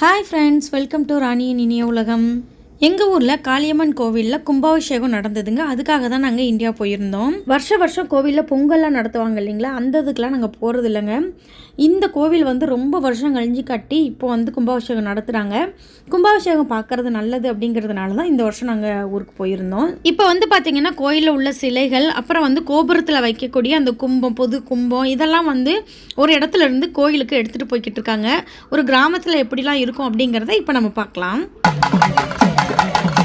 Hi friends welcome to ராணியின் இனிய உலகம் எங்கள் ஊரில் காளியம்மன் கோவிலில் கும்பாபிஷேகம் நடந்ததுங்க. அதுக்காக தான் நாங்கள் இந்தியா போயிருந்தோம். வருஷ வருஷம் கோவிலில் பொங்கல்லாம் நடத்துவாங்க இல்லைங்களா? அந்த இதுக்கெலாம் நாங்கள் போகிறது இல்லைங்க இந்த கோவில் வந்து ரொம்ப வருஷம் கழிஞ்சு கட்டி இப்போ வந்து கும்பாபிஷேகம் நடத்துகிறாங்க கும்பாபிஷேகம் பார்க்கறது நல்லது அப்படிங்கிறதுனால தான் இந்த வருஷம் நாங்கள் ஊருக்கு போயிருந்தோம். இப்போ வந்து பார்த்திங்கன்னா கோயிலில் உள்ள சிலைகள் அப்புறம் வந்து கோபுரத்தில் வைக்கக்கூடிய அந்த கும்பம் பொது கும்பம் இதெல்லாம் வந்து ஒரு இடத்துல இருந்து கோயிலுக்கு எடுத்துகிட்டு போய்கிட்டு இருக்காங்க. ஒரு கிராமத்தில் எப்படிலாம் இருக்கும் அப்படிங்கிறத இப்போ நம்ம பார்க்கலாம். ちがうよ。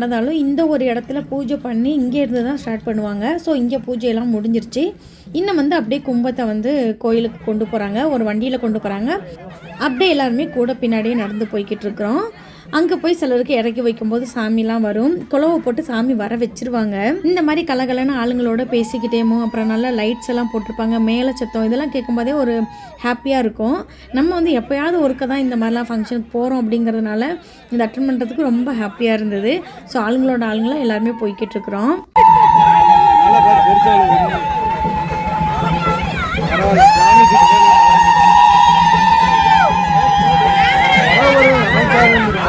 நடந்தாலும் இந்த ஒரு இடத்துல பூஜை பண்ணி இங்கேருந்து தான் ஸ்டார்ட் பண்ணுவாங்க. ஸோ இங்கே பூஜையெல்லாம் முடிஞ்சிருச்சு. இன்னும் வந்து அப்படியே கும்பத்தை வந்து கோயிலுக்கு கொண்டு போகிறாங்க ஒரு வண்டியில் கொண்டு போகிறாங்க அப்படியே எல்லாருமே கூட பின்னாடியே நடந்து போய்கிட்டு இருக்கிறோம். அங்கே போய் சிலருக்கு இறக்கி வைக்கும்போது சாமிலாம் வரும். குழவை போட்டு சாமி வர வச்சிருவாங்க. இந்த மாதிரி கலகலன்னு ஆளுங்களோட பேசிக்கிட்டேமோ அப்புறம் நல்லா லைட்ஸ் எல்லாம் போட்டிருப்பாங்க மேலே சத்தம் இதெல்லாம் கேட்கும்போதே ஒரு ஹாப்பியாக இருக்கும். நம்ம வந்து எப்போயாவது ஒருக்க தான் இந்த மாதிரிலாம் ஃபங்க்ஷனுக்கு போகிறோம் அப்படிங்கிறதுனால இந்த அட்டன் பண்ணுறதுக்கு ரொம்ப ஹாப்பியாக இருந்தது. ஸோ ஆளுங்களோட ஆளுங்களாம் எல்லாருமே போய்கிட்டு இருக்கிறோம்.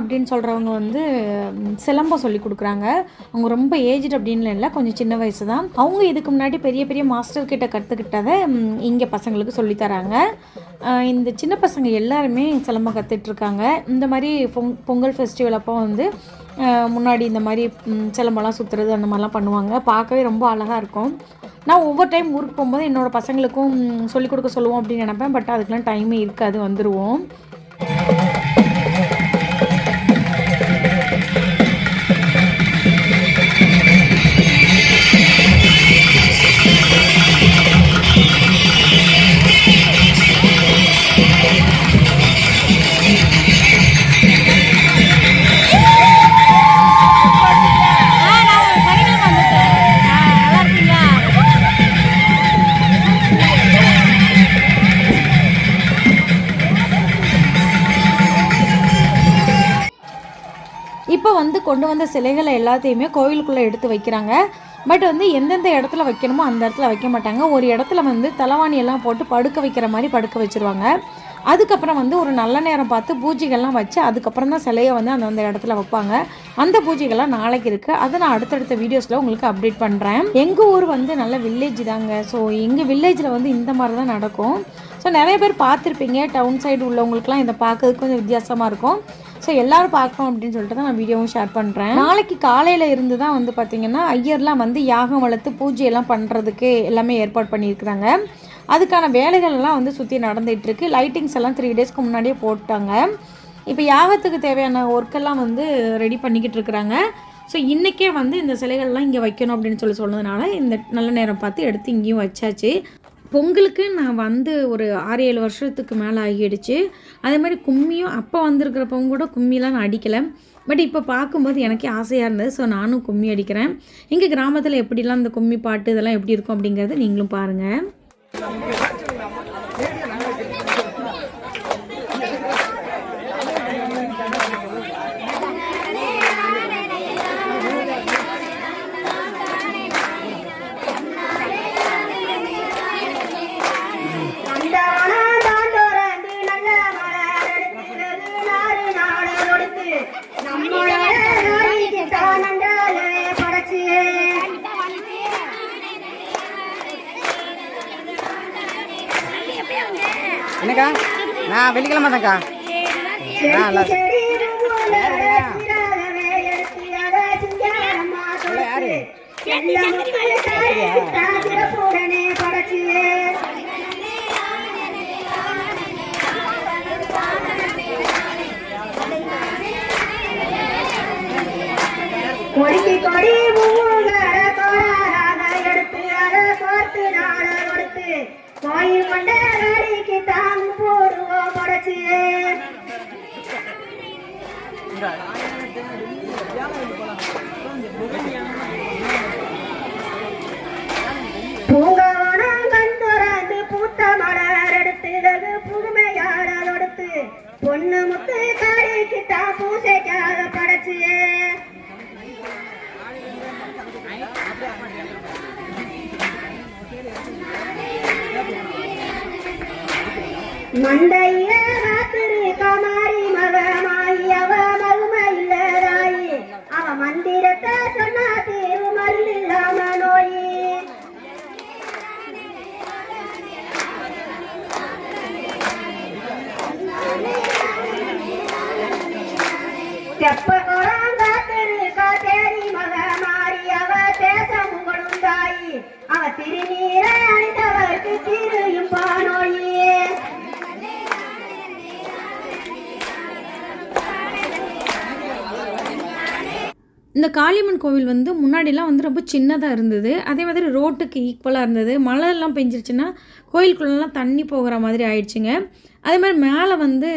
அப்படின்னு சொல்கிறவங்க வந்து சிலம்பம் சொல்லி கொடுக்குறாங்க. அவங்க ரொம்ப ஏஜ்டு அப்படின்னு இல்லை கொஞ்சம் சின்ன வயசு தான். அவங்க இதுக்கு முன்னாடி பெரிய பெரிய மாஸ்டர் கிட்ட கற்றுக்கிட்டதை இங்கே பசங்களுக்கு சொல்லித் தராங்க. இந்த சின்ன பசங்க எல்லாருமே சிலம்பம் கற்றுட்ருக்காங்க இந்த மாதிரி பொங் பொங்கல் ஃபெஸ்டிவல் அப்போ வந்து முன்னாடி இந்த மாதிரி சிலம்பெல்லாம் சுற்றுறது அந்த மாதிரிலாம் பண்ணுவாங்க. பார்க்கவே ரொம்ப அழகாக இருக்கும். நான் ஒவ்வொரு டைம் ஊருக்கு போகும்போது என்னோடய பசங்களுக்கும் சொல்லிக் கொடுக்க சொல்லுவோம் அப்படின்னு நினப்பேன். பட் அதுக்கெலாம் டைமே இருக்காது வந்துடுவோம் வந்த சிலைகளை எல்லாத்தையுமே கோவிலுக்குள்ளே எடுத்து வைக்கிறாங்க. பட் வந்து எந்தெந்த இடத்துல வைக்கணுமோ அந்த இடத்துல வைக்க மாட்டாங்க. ஒரு இடத்துல வந்து தலைவாணியெல்லாம் போட்டு படுக்க வைக்கிற மாதிரி படுக்க வச்சிருவாங்க. அதுக்கப்புறம் வந்து ஒரு நல்ல நேரம் பார்த்து பூஜைகள்லாம் வச்சு அதுக்கப்புறம் தான் சிலையை வந்து அந்த அந்த இடத்துல வைப்பாங்க. அந்த பூஜைகள்லாம் நாளைக்கு இருக்குது அதை நான் அடுத்தடுத்த வீடியோஸில் உங்களுக்கு அப்டேட் பண்ணுறேன் எங்கள் ஊர் வந்து நல்ல வில்லேஜ் தாங்க. ஸோ எங்கள் வில்லேஜில் வந்து இந்த மாதிரி தான் நடக்கும். ஸோ நிறைய பேர் பார்த்துருப்பீங்க. டவுன் சைடு உள்ளவங்களுக்குலாம் இதை பார்க்கறதுக்கு கொஞ்சம் வித்தியாசமாக இருக்கும். ஸோ எல்லாரும் பார்க்கணும் அப்படின்னு சொல்லிட்டு தான் நான் வீடியோவும் ஷேர் பண்ணுறேன் நாளைக்கு காலையில் இருந்து தான் வந்து பார்த்திங்கன்னா ஐயர்லாம் வந்து யாகம் வளர்த்து பூஜையெல்லாம் பண்ணுறதுக்கு எல்லாமே ஏற்பாடு பண்ணியிருக்கிறாங்க. அதுக்கான வேலைகள்லாம் வந்து சுற்றி நடந்துகிட்ருக்கு லைட்டிங்ஸ் எல்லாம் த்ரீ டேஸ்க்கு முன்னாடியே போட்டாங்க. இப்போ யாகத்துக்கு தேவையான ஒர்க்கெல்லாம் வந்து ரெடி பண்ணிக்கிட்டு இருக்கிறாங்க. ஸோ இன்றைக்கே வந்து இந்த சிலைகள்லாம் இங்கே வைக்கணும் அப்படின்னு சொல்லி சொன்னதுனால இந்த நல்ல நேரம் பார்த்து எடுத்து இங்கேயும் வச்சாச்சு. பொங்கலுக்கு நான் வந்து ஒரு ஆறு ஏழு வருஷத்துக்கு மேலே ஆகிடுச்சு. அதே மாதிரி கும்மியும் அப்போ வந்திருக்கிறப்பவும் கூட கும்மிலாம் நான் அடிக்கலை. பட் இப்போ பார்க்கும்போது எனக்கே ஆசையாக இருந்தது. ஸோ நானும் கும்மி அடிக்கிறேன். எங்கள் கிராமத்தில் எப்படிலாம் இந்த கும்மி பாட்டு இதெல்லாம் எப்படி இருக்கும் அப்படிங்கிறத நீங்களும் பாருங்கள் அந்தவனம் தாண்டோரந்து நல்ல மலர் எடுக்கிறது நாடு நாடு கொடுத்து நம்மளோட நாளைக்கு தான் நன்றாலே படைச்சு என்னக்கா நான் வெள்ளிக்கிழமை தான்க்கா ஆ நல்லா இருக்கு. செடி பூவுல சீராகவே எடுத்து அதை சிங்காரம்மா கொடுத்து எல்லாம் தாய்க்கு தான் சிறப்புடனே படைச்சு கொடிக்கு கொடி பூவுகள கோடாராக எடுத்து அதை கோர்த்து நாட கொடுத்து கோயில் கொண்ட நாளைக்கு தாம் போடுவோம். படைச்சு பூங்கவனம் கண்டுறந்து பூத்த மலர் எடுத்து வெகு புதுமையாட பொண்ணு முத்து காரிக்கு பூசைக்காக இந்த காளியம்மன் கோவில் வந்து முன்னாடிலாம் வந்து ரொம்ப சின்னதாக இருந்தது. அதே மாதிரி ரோட்டுக்கு ஈக்குவலாக இருந்தது. மழைலாம் பெஞ்சிருச்சுன்னா கோயிலுக்குள்ளெல்லாம் தண்ணி போகிற மாதிரி ஆயிடுச்சுங்க. அதே மாதிரி மேலே வந்து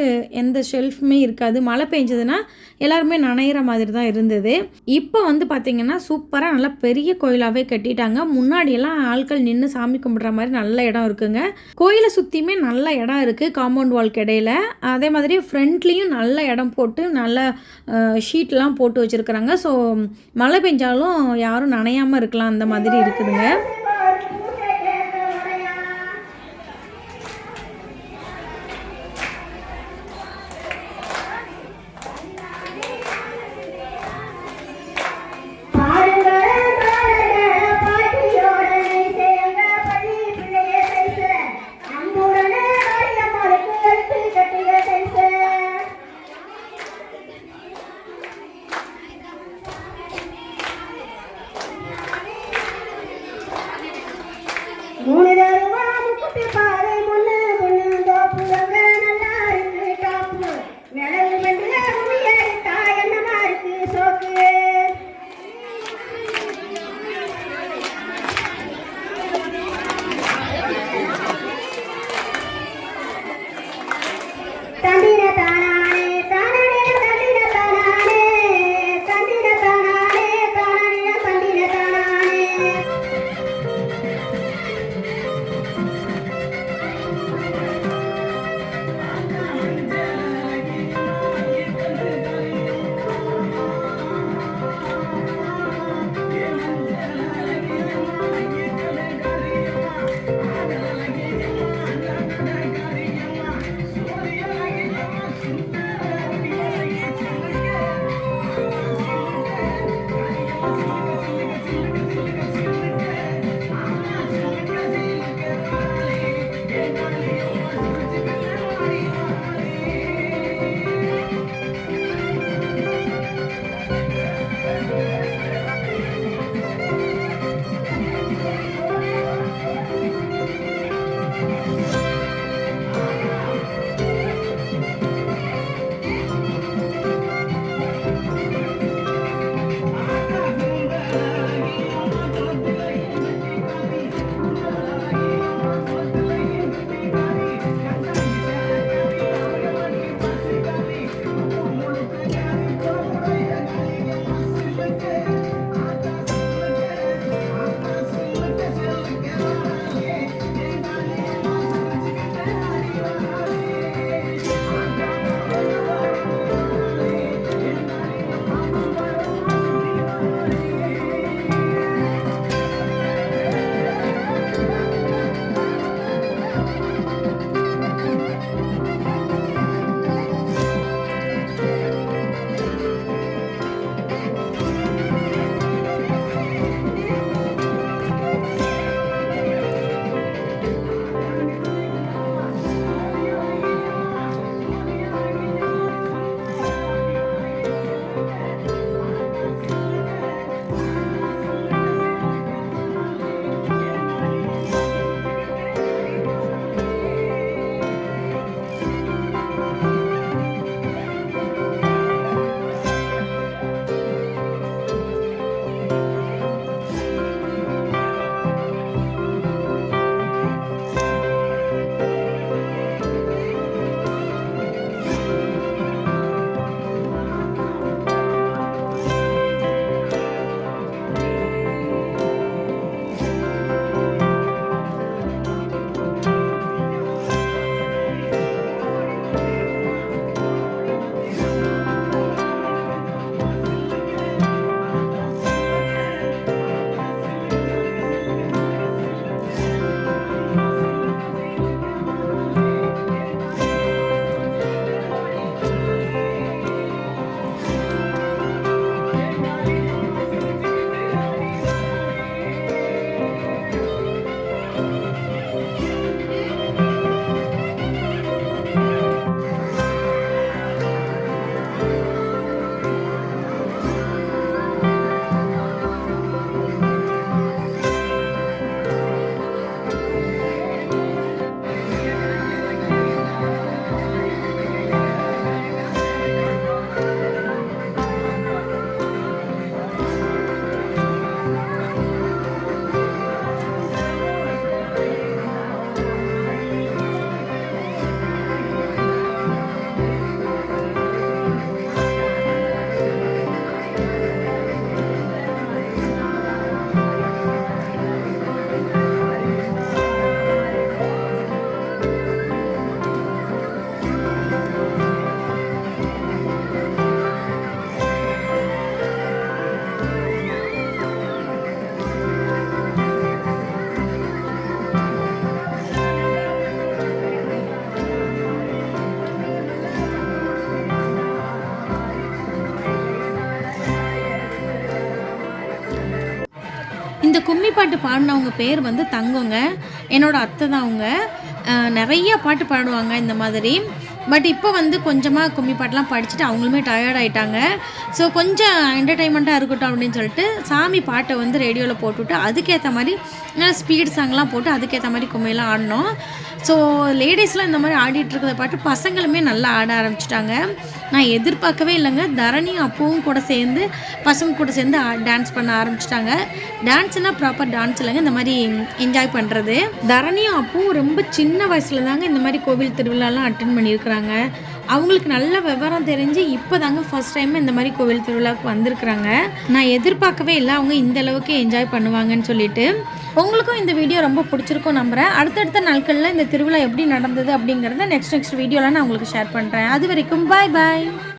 எந்த ஷெல்ஃபுமே இருக்காது. மழை பெஞ்சதுன்னா எல்லாருமே நனையிற மாதிரி தான் இருந்தது. இப்போ வந்து பார்த்திங்கன்னா சூப்பராக நல்லா பெரிய கோயிலாகவே கட்டிட்டாங்க. முன்னாடியெல்லாம் ஆட்கள் நின்று சாமி கும்பிட்ற மாதிரி நல்ல இடம் இருக்குங்க. கோயிலை சுற்றியுமே நல்ல இடம் இருக்குது காம்பவுண்ட் வால்க்கு இடையில. அதே மாதிரி ஃப்ரண்ட்லேயும் நல்ல இடம் போட்டு நல்ல ஷீட்லாம் போட்டு வச்சுருக்குறாங்க. ஸோ மழை பெஞ்சாலும் யாரும் நனையாமல் இருக்கலாம். அந்த மாதிரி இருக்குதுங்க. இந்த கும்மி பாட்டு பாடினவங்க பேர் வந்து தங்கங்க. என்னோட அத்தை தான் அவங்க. நிறைய பாட்டு பாடுவாங்க இந்த மாதிரி. பட் இப்போ வந்து கொஞ்சமாக கும்மி பாட்டெலாம் படிச்சுட்டு அவங்களுமே டயர்ட் ஆகிட்டாங்க ஸோ கொஞ்சம் என்டர்டைன்மெண்ட்டாக இருக்கட்டும் அப்படின்னு சொல்லிட்டு சாமி பாட்டை வந்து ரேடியோவில் போட்டுவிட்டு அதுக்கேற்ற மாதிரி ஸ்பீட் சாங்லாம் போட்டு அதுக்கேற்ற மாதிரி கும்மையெல்லாம் ஆடினோம் ஸோ லேடிஸ்லாம் இந்த மாதிரி ஆடிட்டு இருக்கிறத பாட்டு பசங்களுமே நல்லா ஆட ஆரம்பிச்சிட்டாங்க. நான் எதிர்பார்க்கவே இல்லைங்க. தரணியும் அப்பவும் கூட சேர்ந்து பசங்க கூட சேர்ந்து டான்ஸ் பண்ண ஆரம்பிச்சிட்டாங்க. டான்ஸ்னால் ப்ராப்பர் டான்ஸ் இல்லைங்க. இந்த மாதிரி என்ஜாய் பண்ணுறது தரணியும் அப்பவும் ரொம்ப சின்ன வயசில் தாங்க இந்த மாதிரி கோவில் திருவிழாலாம் அட்டன் பண்ணியிருக்கிறாங்க. அவங்களுக்கு நல்ல விவரம் தெரிஞ்சு இப்போ தாங்க ஃபஸ்ட் டைம் இந்த மாதிரி கோவில் திருவிழாவுக்கு வந்திருக்கிறாங்க. நான் எதிர்பார்க்கவே இல்லை. அவங்க இந்த அளவுக்கு என்ஜாய் பண்ணுவாங்கன்னு சொல்லிட்டு. உங்களுக்கும் இந்த வீடியோ ரொம்ப பிடிச்சிருக்கும் நம்புகிறேன் அடுத்தடுத்த நாட்களில் இந்த திருவிழா எப்படி நடந்தது அப்படிங்கிறத நெக்ஸ்ட் நெக்ஸ்ட் வீடியோவில் நான் உங்களுக்கு ஷேர் பண்ணுறேன் அது வரைக்கும் பாய் பாய்